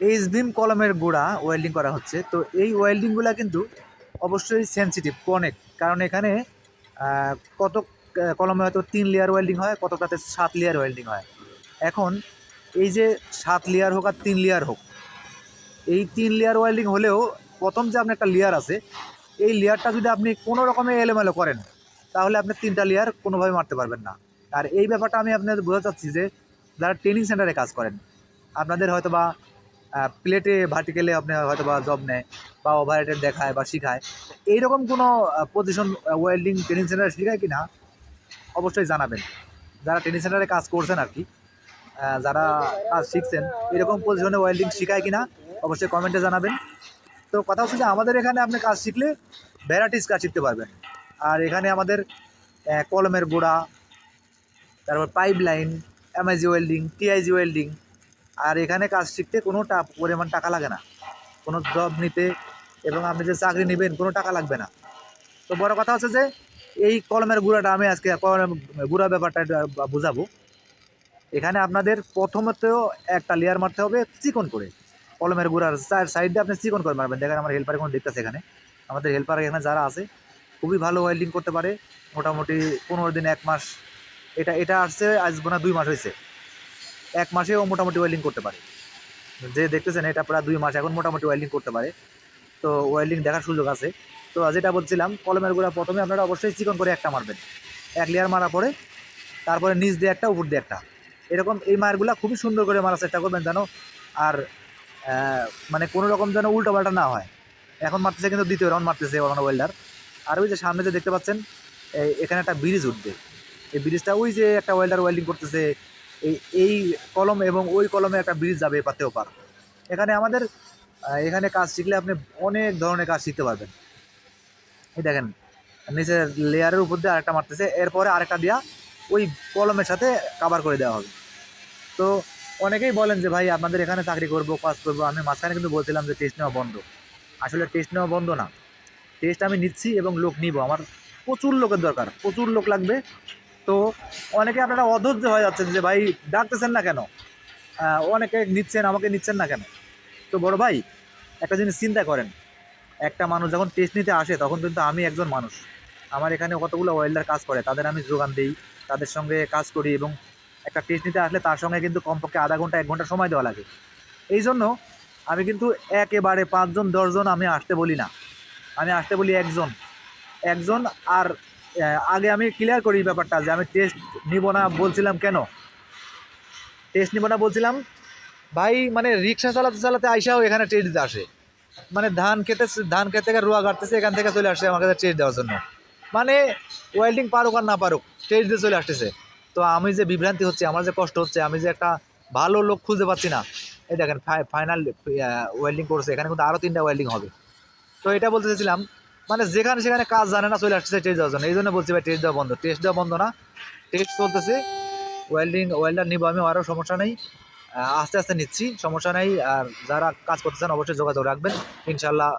H বিম কলমের গোড়া welding করা হচ্ছে। তো এই ওয়েল্ডিংগুলো কিন্তু অবশ্যই সেনসিটিভ অনেক কারণ এখানে কত কলমে হয়তো তিন লেয়ার ওয়েল্ডিং হয় কতটাতে সাত লেয়ার ওয়েল্ডিং হয়। এখন এই যে সাত লেয়ার হোক আর তিন লেয়ার হোক, এই তিন লেয়ার ওয়েল্ডিং হলেও প্রথম যে আপনার একটা লেয়ার আছে, এই লেয়ারটা যদি আপনি কোনো রকমে এলোমেলো করেন, তাহলে আপনি তিনটা লেয়ার কোনোভাবে মারতে পারবেন না। আর এই ব্যাপারটা আমি আপনাদের বোঝা চাচ্ছি যে, যারা ট্রেনিং সেন্টারে কাজ করেন, আপনাদের হয়তো বা প্লেটে ভার্টিক্যালে আপনি হয়তো বা জব নেয় বা ওভারহেডেড দেখায় বা শেখায়। এইরকম কোনো পজিশন ওয়েল্ডিং ট্রেনিং সেন্টারে শেখায় কি না অবশ্যই জানাবেন। যারা ট্রেনিং সেন্টারে কাজ করছেন আর কি যারা কাজ শিখছেন, এরকম পজিশনে ওয়েল্ডিং শেখায় কি না অবশ্যই কমেন্টে জানাবেন। তো কথা হচ্ছে যে আমাদের এখানে আপনি কাজ শিখলে ভ্যারাইটিস কাজ শিখতে পারবেন। আর এখানে আমাদের কলমের গোড়া, তারপর pipe line MIG welding TIG welding আর এখানে কাজ শিখতে কোনো পরিমাণ টাকা লাগে না। কোনো জব নিতে এবং আপনি যে চাকরি নেবেন, কোনো টাকা লাগবে না। তো বড় কথা হচ্ছে যে, এই কলমের গুঁড়াটা আমি আজকে কলমের গুঁড়া ব্যাপারটা বোঝাবো। এখানে আপনাদের প্রথমত একটা লেয়ার মারতে হবে চিকন করে। কলমের গুঁড়ার চার সাইডে আপনি চিকন করে মারবেন। দেখেন আমার হেল্পার এখন দেখতেছে এখানে। আমাদের হেল্পার এখানে যারা আছে, খুবই ভালো ওয়েল্ডিং করতে পারে। মোটামুটি পনেরো দিন, এক মাস। এটা এটা আসছে, আজ বোনা দুই মাস হয়েছে। এক মাসেও মোটামুটি ওয়েল্ডিং করতে পারে। যে দেখতেছেন, এটা প্রায় দুই মাস এখন মোটামুটি ওয়েল্ডিং করতে পারে। তো ওয়েল্ডিং দেখার সুযোগ আছে। তো যেটা বলছিলাম, কলমের গুঁড়া প্রথমে আপনারা অবশ্যই চিকন করে একটা মারবেন। এক লেয়ার মারা পরে, তারপরে নিচ দিয়ে একটা, উপর দিয়ে একটা। এরকম এই মারগুলা খুবই সুন্দর করে মারার চেষ্টা করবেন যেন আর মানে কোনো রকম যেন উল্টো পাল্টা না হয়। এখন মারতেছে কিন্তু দ্বিতীয় রাউন্ড মারতেছে ওখানে ওয়েল্ডার আর ওই যে সামনে যে দেখতে পাচ্ছেন এখানে একটা ব্রিজ উঠবে। এই ব্রিজটা ওই যে একটা ওয়েল্ডার ওয়েল্ডিং করতেছে এই এই কলম এবং ওই কলমে একটা ব্রিজ যাবে এপাতেও পার এখানে আমাদের এখানে কাজ শিখলে আপনি অনেক ধরনের কাজ শিখতে পারবেন। এই দেখেন, নিচের লেয়ারের উপর দিয়ে আরেকটা মারতেছে, এরপরে আরেকটা দিয়া ওই কলমের সাথে কাভার করে দেওয়া হবে। তো অনেকেই বলেন যে, ভাই, আপনাদের এখানে চাকরি করব, কাজ করব। আমি মাঝখানে কিন্তু বলছিলাম যে টেস্ট নেওয়া বন্ধ। আসলে টেস্ট নেওয়া বন্ধ না। টেস্ট আমি নিচ্ছি এবং লোক নিব। আমার প্রচুর লোকের দরকার, প্রচুর লোক লাগবে। তো অনেকে আপনারা অধৈর্য হয়ে যাচ্ছেন যে, ভাই, ডাকতেছেন না কেন? অনেকে নিচ্ছেন, আমাকে নিচ্ছেন না কেন? তো বড় ভাই, একটা জিনিস চিন্তা করেন। একটা মানুষ যখন টেস্ট নিতে আসে, তখন কিন্তু আমি একজন মানুষ। আমার এখানে কতগুলো ওয়েল্ডার কাজ করে, তাদের আমি যোগান দিই, তাদের সঙ্গে কাজ করি এবং একটা টেস্ট নিতে আসলে তার সঙ্গে কিন্তু কমপক্ষে আধা ঘণ্টা, এক ঘণ্টা সময় দেওয়া লাগে। এই জন্য আমি কিন্তু একেবারে পাঁচজন, দশজন আমি আসতে বলি না। আমি আসতে বলি একজন। একজন আর আগে আমি ক্লিয়ার করি ব্যাপারটা যে আমি টেস্ট নিব না বলছিলাম কেন? টেস্ট নিব না বলছিলাম। ভাই মানে রিক্সা চালাতে চালাতে আইসাও এখানে টেস্ট দিতে আসে। মানে ধান খেতে ধান খেতে থেকে রোয়া কাটতেছে এখান থেকে চলে আসছে আমার কাছে টেস্ট দেওয়ার জন্য। মানে ওয়েল্ডিং পারুক আর না পারুক টেস্ট দিয়ে চলে আসতেছে। তো আমি যে বিভ্রান্তি হচ্ছে, আমার যে কষ্ট হচ্ছে, আমি যে একটা ভালো লোক খুঁজে পাচ্ছি না। এই দেখেন ফাইনাল ওয়েল্ডিং করছে, এখানে কিন্তু আরও তিনটা ওয়েল্ডিং হবে। তো এটা বলতে চাইছিলাম মানে যেখানে সেখানে কাজ জানে না, চলে আসতেছে টেস্ট দেওয়ার জন্য। এই জন্য বলছি ভাই টেস্ট দেওয়া বন্ধ। টেস্ট দেওয়া বন্ধ না টেস্ট চলতেছে। ওয়েল্ডিং ওয়েল্ডার নিব আমি আরও সমস্যা নেই। আস্তে আস্তে নিচ্ছি, সমস্যা নেই। আর যারা কাজ করতে চান, অবশ্যই যোগাযোগ রাখবেন। ইনশাল্লাহ